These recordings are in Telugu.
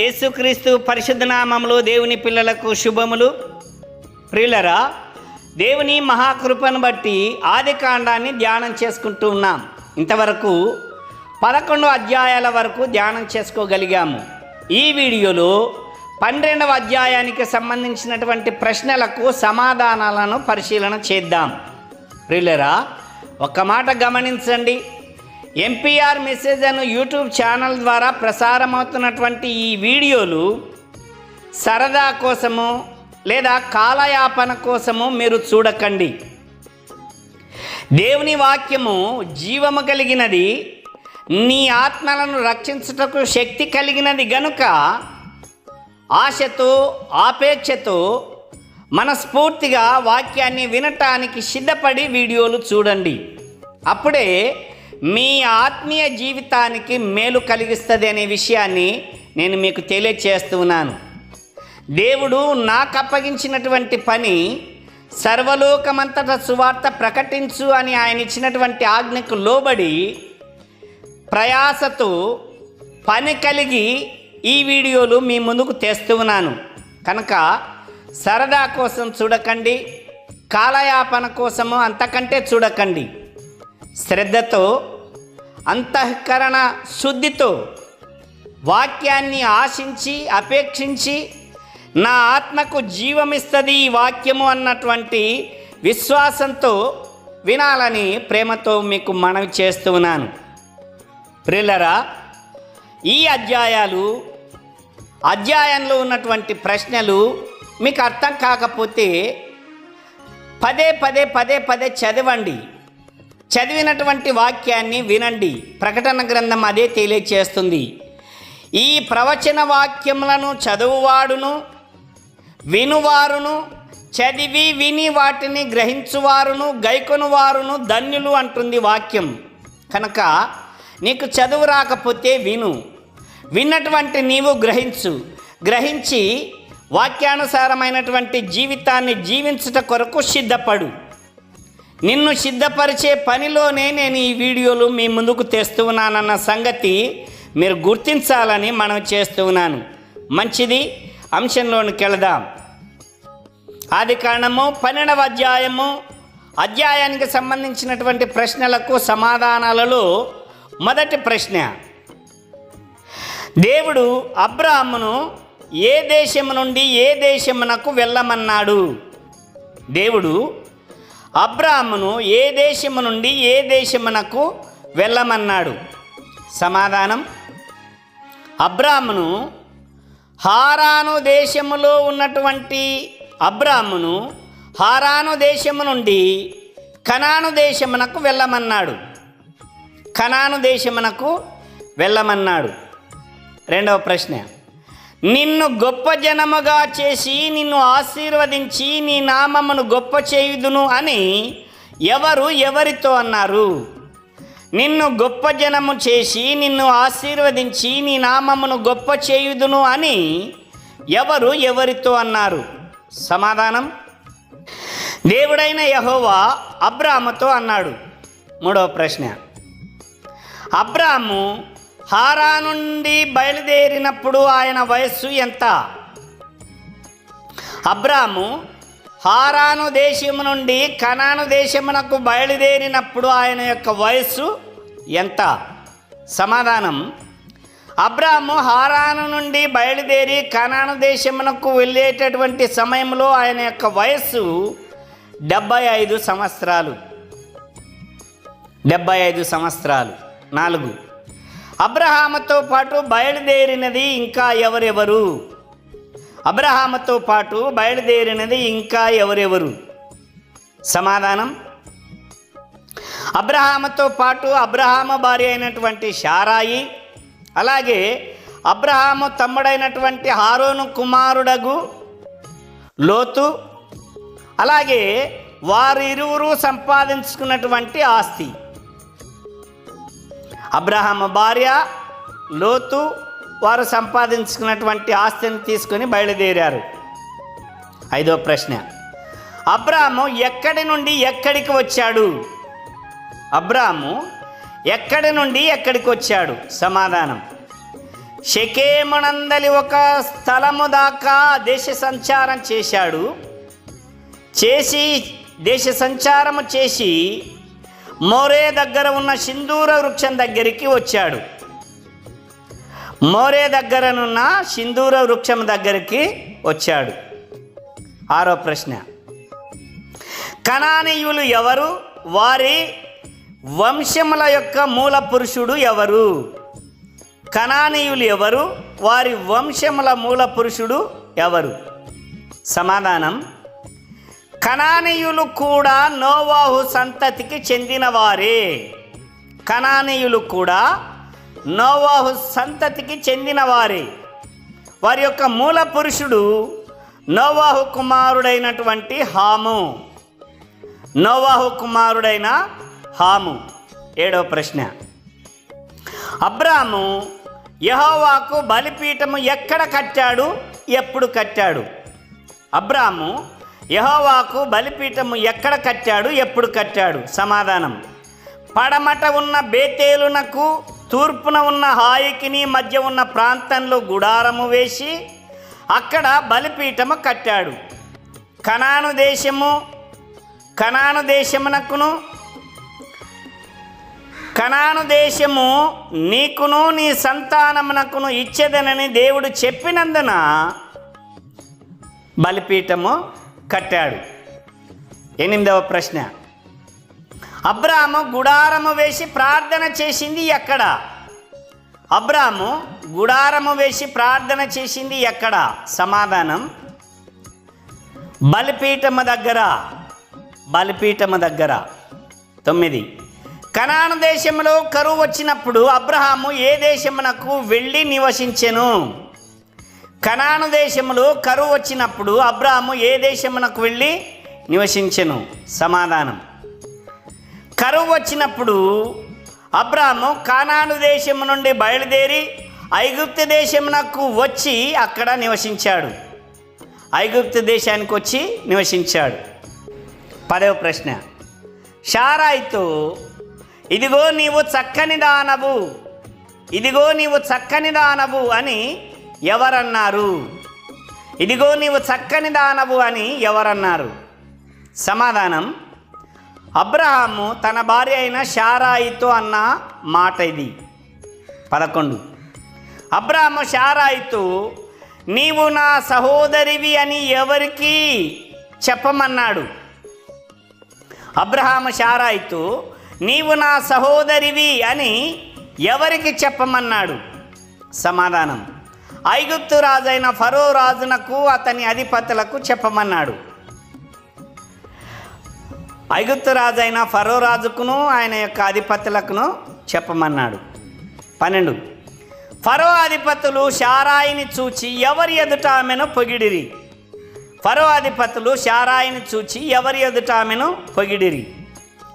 యేసుక్రీస్తు పరిశుద్ధనామములు దేవుని పిల్లలకు శుభములు. ప్రియులరా దేవుని మహాకృపను బట్టి ఆది కాండాన్ని ధ్యానం చేసుకుంటూ ఉన్నాం. ఇంతవరకు పదకొండు అధ్యాయాల వరకు ధ్యానం చేసుకోగలిగాము. ఈ వీడియోలో పన్నెండవ అధ్యాయానికి సంబంధించినటువంటి ప్రశ్నలకు సమాధానాలను పరిశీలన చేద్దాం. ప్రియులరా ఒక్క మాట గమనించండి. ఎంపీఆర్ మెసేజ్ అను యూట్యూబ్ ఛానల్ ద్వారా ప్రసారమవుతున్నటువంటి ఈ వీడియోలు సరదా కోసము లేదా కాలయాపన కోసము మీరు చూడకండి. దేవుని వాక్యము జీవము కలిగినది నీ ఆత్మలను రక్షించుటకు శక్తి కలిగినది గనుక ఆశతో ఆపేక్షతో మనస్ఫూర్తిగా వాక్యాన్ని వినటానికి సిద్ధపడి వీడియోలు చూడండి. అప్పుడే మీ ఆత్మీయ జీవితానికి మేలు కలిగిస్తుంది అనే విషయాన్ని నేను మీకు తెలియచేస్తున్నాను దేవుడు నాకు అప్పగించినటువంటి పని సర్వలోకమంతట సువార్త ప్రకటించు అని ఆయన ఇచ్చినటువంటి ఆజ్ఞకు లోబడి ప్రయాసతో పని కలిగి ఈ వీడియోలు మీ ముందుకు తెస్తున్నాను కనుక సరదా కోసం చూడకండి కాలయాపన కోసము అంతకంటే చూడకండి. శ్రద్ధతో అంతఃకరణ శుద్ధితో వాక్యాన్ని ఆశించి అపేక్షించి నా ఆత్మకు జీవమిస్తుంది ఈ వాక్యము అన్నటువంటి విశ్వాసంతో వినాలని ప్రేమతో మీకు మనవి చేస్తూ ఉన్నాను. ప్రిల్లరా ఈ అధ్యాయాలు అధ్యాయంలో ఉన్నటువంటి ప్రశ్నలు మీకు అర్థం కాకపోతే పదే పదే పదే పదే చదవండి. చదివినటువంటి వాక్యాన్ని వినండి. ప్రకటన గ్రంథం అదే తెలియచేస్తుంది. ఈ ప్రవచన వాక్యములను చదువువాడును వినువారును చదివి విని వాటిని గ్రహించువారును గైకొనువారును ధన్యులు అంటుంది వాక్యం. కనుక నీకు చదువు రాకపోతే విను. విన్నటువంటి నీవు గ్రహించు. గ్రహించి వాక్యానుసారమైనటువంటి జీవితాన్ని జీవించుట కొరకు సిద్ధపడు. నిన్ను సిద్ధపరిచే పనిలోనే నేను ఈ వీడియోలు మీ ముందుకు తెస్తూ ఉన్నానన్న సంగతి మీరు గుర్తించాలని మనం చేస్తూ ఉన్నాను. మంచిది. అంశంలోనికి వెళదాం. ఆది కారణము పన్నెండవ అధ్యాయము. అధ్యాయానికి సంబంధించినటువంటి ప్రశ్నలకు సమాధానాలలో మొదటి ప్రశ్న. దేవుడు అబ్రాహ్మును ఏ దేశము నుండి ఏ దేశమునకు వెళ్ళమన్నాడు? దేవుడు అబ్రాహ్మును ఏ దేశము నుండి ఏ దేశమునకు వెళ్ళమన్నాడు? సమాధానం. అబ్రాహ్మును హారాను దేశములో ఉన్నటువంటి అబ్రాహ్మును హారాను దేశము నుండి కనాను దేశమునకు వెళ్ళమన్నాడు. కనాను దేశమునకు వెళ్ళమన్నాడు. రెండవ ప్రశ్న. నిన్ను గొప్ప జనముగా చేసి నిన్ను ఆశీర్వదించి నీ నామమును గొప్ప చేయుదును అని ఎవరు ఎవరితో అన్నారు? నిన్ను గొప్ప జనము చేసి నిన్ను ఆశీర్వదించి నీ నామమును గొప్ప చేయుదును అని ఎవరు ఎవరితో అన్నారు? సమాధానం? దేవుడైన యహోవా అబ్రాముతో అన్నాడు. మూడవ ప్రశ్న. అబ్రాము హారా నుండి బయలుదేరినప్పుడు ఆయన వయస్సు ఎంత? అబ్రాము హారాను దేశము నుండి కనాను దేశమునకు బయలుదేరినప్పుడు ఆయన యొక్క వయస్సు ఎంత? సమాధానం అబ్రాము హారాను నుండి బయలుదేరి కనాను దేశమునకు వెళ్ళేటటువంటి సమయంలో ఆయన యొక్క వయస్సు డెబ్బై ఐదు సంవత్సరాలు. డెబ్బై ఐదు సంవత్సరాలు. నాలుగు. అబ్రహాముతో పాటు బయలుదేరినది ఇంకా ఎవరెవరు? అబ్రహాముతో పాటు బయలుదేరినది ఇంకా ఎవరెవరు? సమాధానం? అబ్రహాముతో పాటు అబ్రహామ భార్య అయినటువంటి షారాయి అలాగే అబ్రహాము తమ్ముడైనటువంటి హారోను కుమారుడగు లోతు అలాగే వారిరువురు సంపాదించుకున్నటువంటి ఆస్తి. అబ్రహాము భార్య లోతు వారు సంపాదించుకున్నటువంటి ఆస్తిని తీసుకొని బయలుదేరారు. ఐదో ప్రశ్న. అబ్రాము ఎక్కడి నుండి ఎక్కడికి వచ్చాడు? అబ్రాము ఎక్కడి నుండి ఎక్కడికి వచ్చాడు? సమాధానం. షకేమునందలి ఒక స్థలము దాకా దేశ సంచారం చేశాడు. చేసి దేశ సంచారము చేసి మోరే దగ్గర ఉన్న సింధూర వృక్షం దగ్గరికి వచ్చాడు. మోరే దగ్గరనున్న సింధూర వృక్షం దగ్గరికి వచ్చాడు. ఆరో ప్రశ్న. కణానీయులు ఎవరు? వారి వంశముల యొక్క మూల పురుషుడు ఎవరు? కణానీయులు ఎవరు? వారి వంశముల మూల పురుషుడు ఎవరు? సమాధానం కణానీయులు కూడా నోవాహు సంతతికి చెందినవారే. కణానీయులు కూడా నోవాహు సంతతికి చెందినవారే. వారి యొక్క మూల పురుషుడు నోవాహు కుమారుడైనటువంటి హాము. నోవాహు కుమారుడైన హాము. ఏడవ ప్రశ్న. అబ్రాము యహోవాకు బలిపీఠము ఎక్కడ కట్టాడు? ఎప్పుడు కట్టాడు? అబ్రాము యహోవాకు బలిపీఠము ఎక్కడ కట్టాడు? ఎప్పుడు కట్టాడు? సమాధానం. పడమట ఉన్న బేతేలునకు తూర్పున ఉన్న హాయికిని మధ్య ఉన్న ప్రాంతంలో గుడారము వేసి అక్కడ బలిపీఠము కట్టాడు. కనాను దేశము కనాను దేశమునకును కనాను దేశము నీకును నీ సంతానమునకును ఇచ్చేదనని దేవుడు చెప్పినందున బలిపీఠము కట్టాడు. ఎనిమిదవ ప్రశ్న. అబ్రాము గుడారము వేసి ప్రార్థన చేసింది ఎక్కడ? అబ్రాము గుడారము వేసి ప్రార్థన చేసింది ఎక్కడ? సమాధానం. బలిపీఠము దగ్గర. బలిపీఠము దగ్గర. తొమ్మిది. కనాను దేశంలో కరువు వచ్చినప్పుడు అబ్రహాము ఏ దేశమునకు వెళ్ళి నివసించెను? కనాను దేశములో కరువు వచ్చినప్పుడు అబ్రాహము ఏ దేశమునకు వెళ్ళి నివసించెను? సమాధానం. కరువు వచ్చినప్పుడు అబ్రాహము కానాను దేశము నుండి బయలుదేరి ఐగుప్తు దేశమునకు వచ్చి అక్కడ నివసించాడు. ఐగుప్తు దేశానికి వచ్చి నివసించాడు. పదవ ప్రశ్న. షారాయితో ఇదిగో నీవు చక్కని దానవు ఇదిగో నీవు చక్కని దానవు అని ఎవరన్నారు? ఇదిగో నీవు చక్కని దానవు అని ఎవరన్నారు? సమాధానం అబ్రహాము తన భార్య అయిన షారాయితో అన్న మాట ఇది. పదకొండు అబ్రాహము షారాయితో నీవు నా సహోదరివి అని ఎవరికి చెప్పమన్నాడు? అబ్రహాము షారాయితో నీవు నా సహోదరివి అని ఎవరికి చెప్పమన్నాడు? సమాధానం ఐగుప్తు రాజైన ఫరో రాజునకు అతని అధిపతులకు చెప్పమన్నాడు. ఐగుప్తు రాజైన ఫరో రాజుకును ఆయన యొక్క అధిపతులకును చెప్పమన్నాడు. పన్నెండు. ఫరో అధిపతులు షారాయిని చూచి ఎవరి ఎదుట ఆమెను పొగిడిరి? ఫరో అధిపతులు షారాయిని చూచి ఎవరి ఎదుట ఆమెను పొగిడిరి?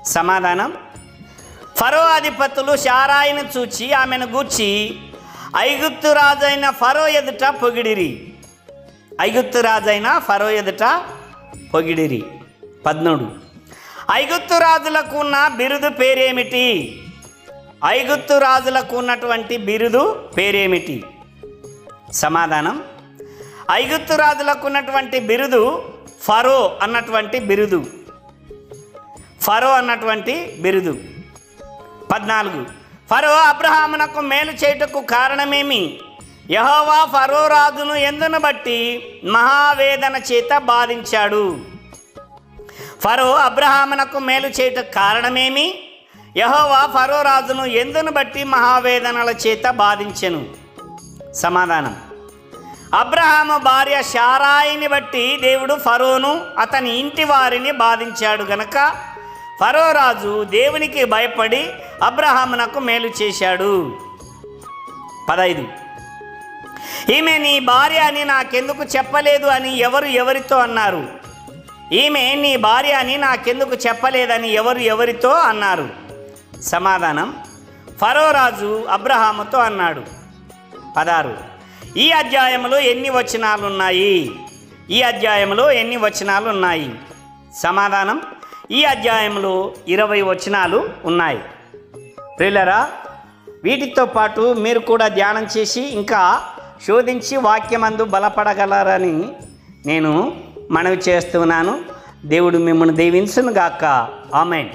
సమాధానం. ఫరో అధిపతులు షారాయిని చూచి ఆమెను గూర్చి ఐగుప్తు రాజైన ఫరో ఎదుట పొగిడిరి. ఐగుప్తు రాజైన ఫరో ఎదుట పొగిడిరి. పద్మూడు. ఐగుప్తు రాజులకు ఉన్న బిరుదు పేరేమిటి? ఐగుప్తు రాజులకు ఉన్నటువంటి బిరుదు పేరేమిటి? సమాధానం. ఐగుప్తు రాజులకు ఉన్నటువంటి బిరుదు ఫరో అన్నటువంటి బిరుదు. ఫరో అన్నటువంటి బిరుదు. పద్నాలుగు. ఫరో అబ్రహామునకు మేలు చేయుటకు కారణమేమి? యహోవా ఫరో రాజును ఎందును బట్టి మహావేదన చేత బాధించాడు. ఫరో అబ్రహామునకు మేలు చేయుటకు కారణమేమి? యహోవా ఫరో రాజును ఎందును బట్టి మహావేదనల చేత బాధించెను? సమాధానం. అబ్రహాము భార్య షారాయిని బట్టి దేవుడు ఫరోను అతని ఇంటి వారిని బాధించాడు గనక ఫరోరాజు దేవునికి భయపడి అబ్రహామునకు మేలు చేశాడు. పదైదు. ఈమె నీ భార్య అని నాకెందుకు చెప్పలేదు అని ఎవరు ఎవరితో అన్నారు? ఈమె నీ భార్య అని నాకెందుకు చెప్పలేదని ఎవరు ఎవరితో అన్నారు? సమాధానం ఫరోరాజు అబ్రహాముతో అన్నాడు. పదారు ఈ అధ్యాయంలో ఎన్ని వచనాలు ఉన్నాయి ఈ అధ్యాయంలో ఎన్ని వచనాలు ఉన్నాయి సమాధానం ఈ అధ్యాయంలో ఇరవై వచనాలు ఉన్నాయి. ప్రిల్లరా వీటితో పాటు మీరు కూడా ధ్యానం చేసి ఇంకా శోధించి వాక్యమందు బలపడగలరని నేను మనవి చేస్తున్నాను. దేవుడు మిమ్మల్ని దీవించునుగాక. ఆమెన్.